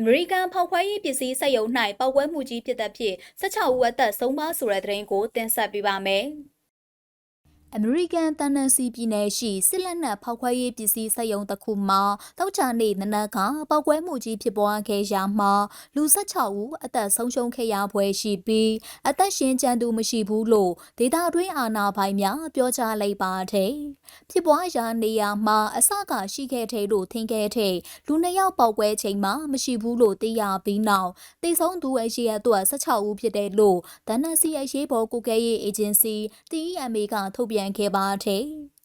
အမေရိကန်ဖောက်ခွဲရေးပစ္စည်းစက်ရုံ၌ပောက်ကွဲမှုကြီးဖြစ်တဲ့ဖြစ်16ဦးအသက်ဆုံးပါဆိုတဲ့သတင်းကိုတင်ဆက်ပေးပါမယ်။ အမေရိကန်တန်နန်စီပြည်နယ်ရှိစစ်လက်နက်ဖောက်ခွဲရေးပစ္စည်းစက်ရုံတစ်ခုမှာတောက်ချာနေနနက်ကပောက်ကွဲမှုကြီးဖြစ်ပွားခဲ့ရာမှာလူ16ဦးအသက်ဆုံးရှုံးခဲ့ရပွဲရှိပြီးအသက်ရှင်ကျန်သူမရှိဘူးလို့ဒေတာတွင်းအာဏာပိုင်များပြောကြားလိုက်ပါတယ်။ဖြစ်ပွားရာနေရာမှာအစကရှိခဲ့တဲ့လို့ထင်ခဲ့တဲ့လူနှစ်ယောက်ပောက်ကွဲချိန်မှာမရှိဘူးလို့သိရပြီးနောက်တိတ်ဆုံးသူအရှိအတွက်16ဦးဖြစ်တယ်လို့တန်နန်စီအရေးပေါ်ကုကဲရေးအေဂျင်စီ TEMA ကထုတ်ပြန်ခဲ့ပါတယ်။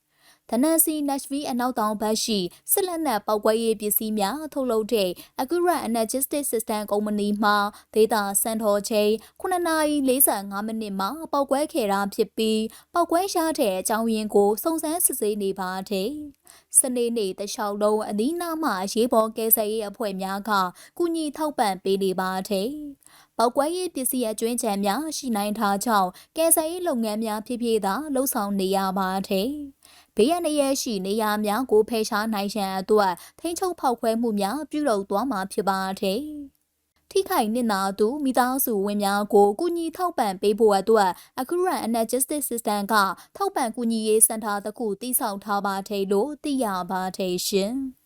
တနန်စီ Nashville အနောက်တောင်ဘက်ရှိစစ်လက်နက်ပောက်ကွဲရေးပစ္စည်းများထုတ်လုပ်တဲ့ Accurate Energetic System ကုမ္ပဏီမှဒေတာစံတော်ချိန်9:45မိနစ်မှာပောက်ကွဲခဲ့တာဖြစ်ပြီးပောက်ကွဲရတဲ့အကြောင်းရင်းကိုစုံစမ်းစစ်ဆေးနေပါတယ်။စနေနေ့တခြားလုံးအနီးနားမှာရေးပေါ်ကယ်ဆယ်ရေးအဖွဲ့များကကုညီထောက်ပံ့ပေးနေပါတယ်။ ပောက်ကွဲရေးပစ္စည်းအကျွင်းချံများရှိနိုင်ထားကြောင်းကယ်ဆယ်ရေးလုပ်ငန်းများဖြစ်ဖြစ်သာလှုပ်ဆောင်နေရပါတယ်။ဘေးရန်ရရှိနေရာများကိုဖယ်ရှားနိုင်ရန်အတွက်ထိန်းချုပ်ဖောက်ခွဲမှုများပြုလုပ်သွားမှာဖြစ်ပါတယ်။ထိခိုက်နစ်နာသူမိသားစုဝင်များကိုကုညီထောက်ပံ့ပေးဖို့အတွက် Accurate Energetic System ကထောက်ပံ့ကူညီရေးစင်တာတစ်ခုတည်ဆောက်ထားပါတယ်လို့သိရပါတယ်ရှင်။